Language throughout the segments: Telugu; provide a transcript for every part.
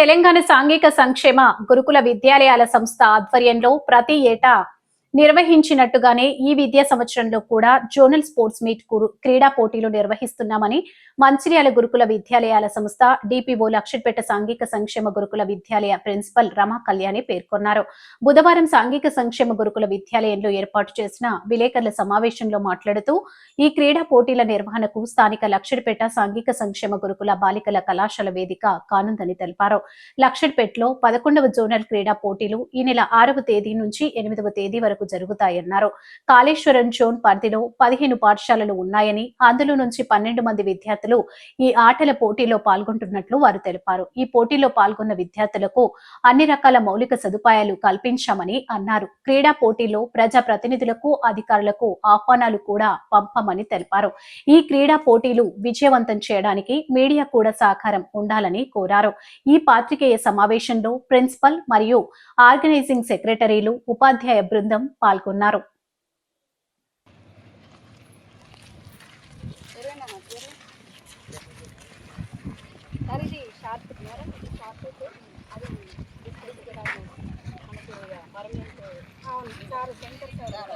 తెలంగాణ సాంఘిక సంక్షేమ గురుకుల విద్యాలయాల సంస్థ ఆధ్వర్యంలో ప్రతి ఏటా నిర్వహించినట్టుగానే ఈ విద్యా సంవత్సరంలో కూడా జోనల్ స్పోర్ట్స్ మీట్ క్రీడా పోటీలు నిర్వహిస్తున్నామని మంచిర్యాల గురుకుల విద్యాలయాల సంస్థ డిపిఓ లక్షట్పేట సాంఘిక సంక్షేమ గురుకుల విద్యాలయ ప్రిన్సిపల్ రమా కళ్యాణి పేర్కొన్నారు. బుధవారం సాంఘిక సంక్షేమ గురుకుల విద్యాలయంలో ఏర్పాటు చేసిన విలేకరుల సమావేశంలో మాట్లాడుతూ ఈ క్రీడా పోటీల నిర్వహణకు స్థానిక లక్షడిపేట సాంఘిక సంక్షేమ గురుకుల బాలికల కళాశాల వేదిక కానుందని తెలిపారు. లక్షడ్పేటలో పదకొండవ జోనల్ క్రీడా పోటీలు ఈ నెల ఆరవ తేదీ నుంచి ఎనిమిదవ తేదీ వరకు జరుగుతాయన్నారు. కాళేశ్వరం జోన్ పరిధిలో పదిహేను పాఠశాలలు ఉన్నాయని అందులో నుంచి పన్నెండు మంది విద్యార్థులు ఈ ఆటల పోటీలో పాల్గొంటున్నట్లు వారు తెలిపారు. ఈ పోటీలో పాల్గొన్న విద్యార్థులకు అన్ని రకాల మౌలిక సదుపాయాలు కల్పించామని అన్నారు. క్రీడా పోటీలో ప్రజా ప్రతినిధులకు అధికారులకు ఆహ్వానాలు కూడా పంపమని తెలిపారు. ఈ క్రీడా పోటీలు విజయవంతం చేయడానికి మీడియా కూడా సహకారం ఉండాలని కోరారు. ఈ పాత్రికేయ సమావేశంలో ప్రిన్సిపల్ మరియు ఆర్గనైజింగ్ సెక్రటరీలు ఉపాధ్యాయ బృందం పాల్గొన్నారు. సార్ ఇది షార్ట్ అది మనకి అవును సార్ సెంటర్ సార్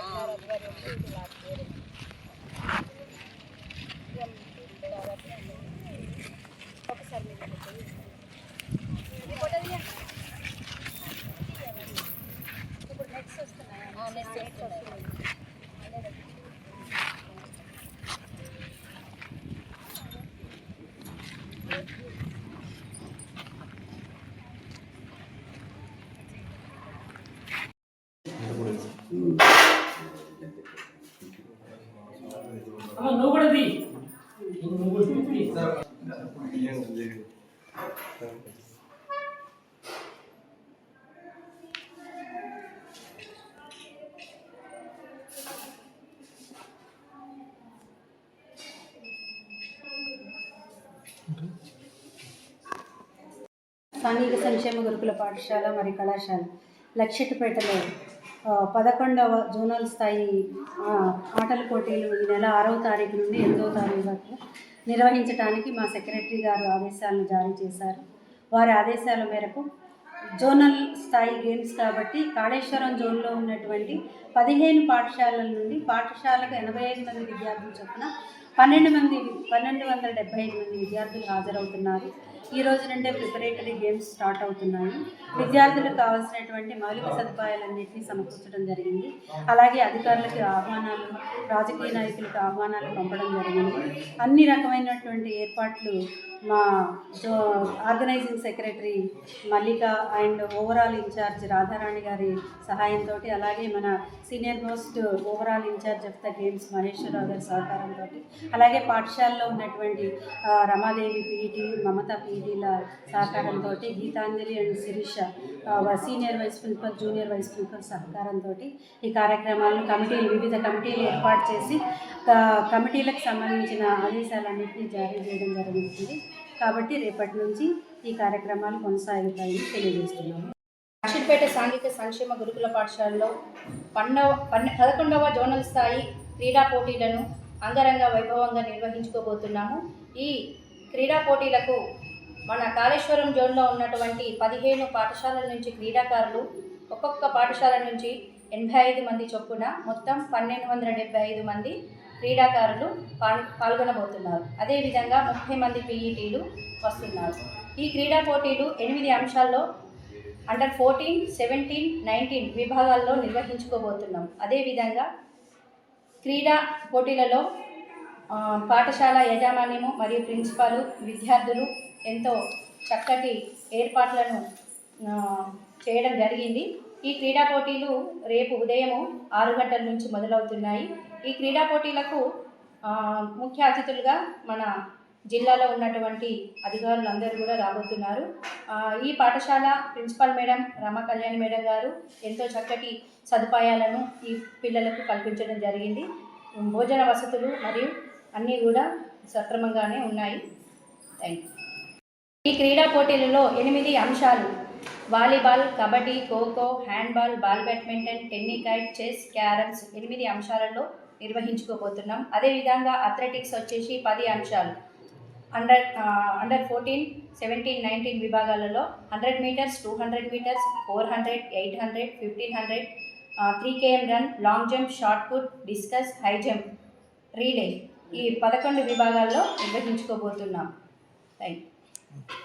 నువ్వు కూడా తీ. నువ్వు కూడా స్థానిక సంక్షేమ గురుకుల పాఠశాల మరియు కళాశాల. లక్షటిపేటలో పదకొండవ జోనల్ స్థాయి ఆటల పోటీలు ఈ నెల ఆరవ తారీఖు నుండి ఎనిమిదవ తారీఖు వరకు నిర్వహించడానికి మా సెక్రటరీ గారు ఆదేశాలను జారీ చేశారు. వారి ఆదేశాల మేరకు జోనల్ స్థాయి గేమ్స్ కాబట్టి కాళేశ్వరం జోన్లో ఉన్నటువంటి పదిహేను పాఠశాలల నుండి పాఠశాలకు ఎనభై ఐదు మంది విద్యార్థులు చొప్పున పన్నెండు మంది పన్నెండు వందల డెబ్బై ఐదు మంది విద్యార్థులు హాజరవుతున్నారు. ఈ రోజు నుండే ప్రిపరేటరీ గేమ్స్ స్టార్ట్ అవుతున్నాయి. విద్యార్థులకు కావాల్సినటువంటి మౌలిక సదుపాయాలన్నింటినీ సమకూర్చడం జరిగింది. అలాగే అధికారులకు ఆహ్వానాలు రాజకీయ నాయకులకు ఆహ్వానాలు పంపడం జరిగింది. అన్ని రకమైనటువంటి ఏర్పాట్లు మా జో organising secretary Mallika and overall incharge Radharani గారి సహాయంతో అలాగే మన senior most overall incharge of the games Maheshwararao గారి సహకారంతో అలాగే పాఠశాలలో ఉన్నటువంటి రమాదేవి పీఈటీ మమత పీఈటీల సహకారంతో Geetanjali and Sirisha senior vice principal junior vice principal సహకారంతో ఈ కార్యక్రమాలను కమిటీలు వివిధ కమిటీలు ఏర్పాటు చేసి కమిటీలకు సంబంధించిన ఆదేశాలన్నింటినీ జారీ చేయడం జరుగుతుంది కాబట్టి రేపటి నుంచి ఈ కార్యక్రమాలు కొనసాగుతాయని తెలియజేస్తున్నాము. లక్షిపేట సాంఘిక సంక్షేమ గురుకుల పాఠశాలలో పన్నవ పన్నె పదకొండవ జోనల్ స్థాయి క్రీడా పోటీలను అంగరంగ వైభవంగా నిర్వహించుకోబోతున్నాము. ఈ క్రీడా పోటీలకు మన కాళేశ్వరం జోన్లో ఉన్నటువంటి పదిహేను పాఠశాలల నుంచి క్రీడాకారులు ఒక్కొక్క పాఠశాల నుంచి ఎనభై ఐదు మంది చొప్పున మొత్తం పన్నెండు వందల డెబ్బై ఐదు మంది క్రీడాకారులు పాల్గొనబోతున్నారు. అదేవిధంగా ముప్పై మంది పీఈటీలు వస్తున్నారు. ఈ క్రీడా పోటీలు ఎనిమిది అంశాల్లో అండర్ ఫోర్టీన్ సెవెంటీన్ నైన్టీన్ విభాగాల్లో నిర్వహించుకోబోతున్నాం. అదేవిధంగా క్రీడా పోటీలలో పాఠశాల యాజమాన్యము మరియు ప్రిన్సిపాలు విద్యార్థులు ఎంతో చక్కటి ఏర్పాట్లను చేయడం జరిగింది. ఈ క్రీడా పోటీలు రేపు ఉదయము ఆరు గంటల నుంచి మొదలవుతున్నాయి. ఈ క్రీడా పోటీలకు ముఖ్య అతిథులుగా మన జిల్లాలో ఉన్నటువంటి అధికారులు అందరూ కూడా రాబోతున్నారు. ఈ పాఠశాల principal madam Rama Kalyan madam garu ఎంతో చక్కటి సదుపాయాలను ఈ పిల్లలకు కల్పించడం జరిగింది. భోజన వసతులు మరియు అన్నీ కూడా సక్రమంగానే ఉన్నాయి. థ్యాంక్ ఈ క్రీడా పోటీలలో ఎనిమిది అంశాలు volleyball kabaddi kho kho handball ball badminton tenniquoit chess carroms ఎనిమిది అంశాలలో నిర్వహించుకోబోతున్నాం. అదేవిధంగా అథ్లెటిక్స్ వచ్చేసి పది అంశాలు. Under under fourteen seventeen nineteen విభాగాలలో hundred metres two hundred metres four hundred eight hundred fifteen hundred three KM run long jump shot put discus high jump relay ఈ పదకొండు విభాగాల్లో నిర్వహించుకోబోతున్నాం. Thank you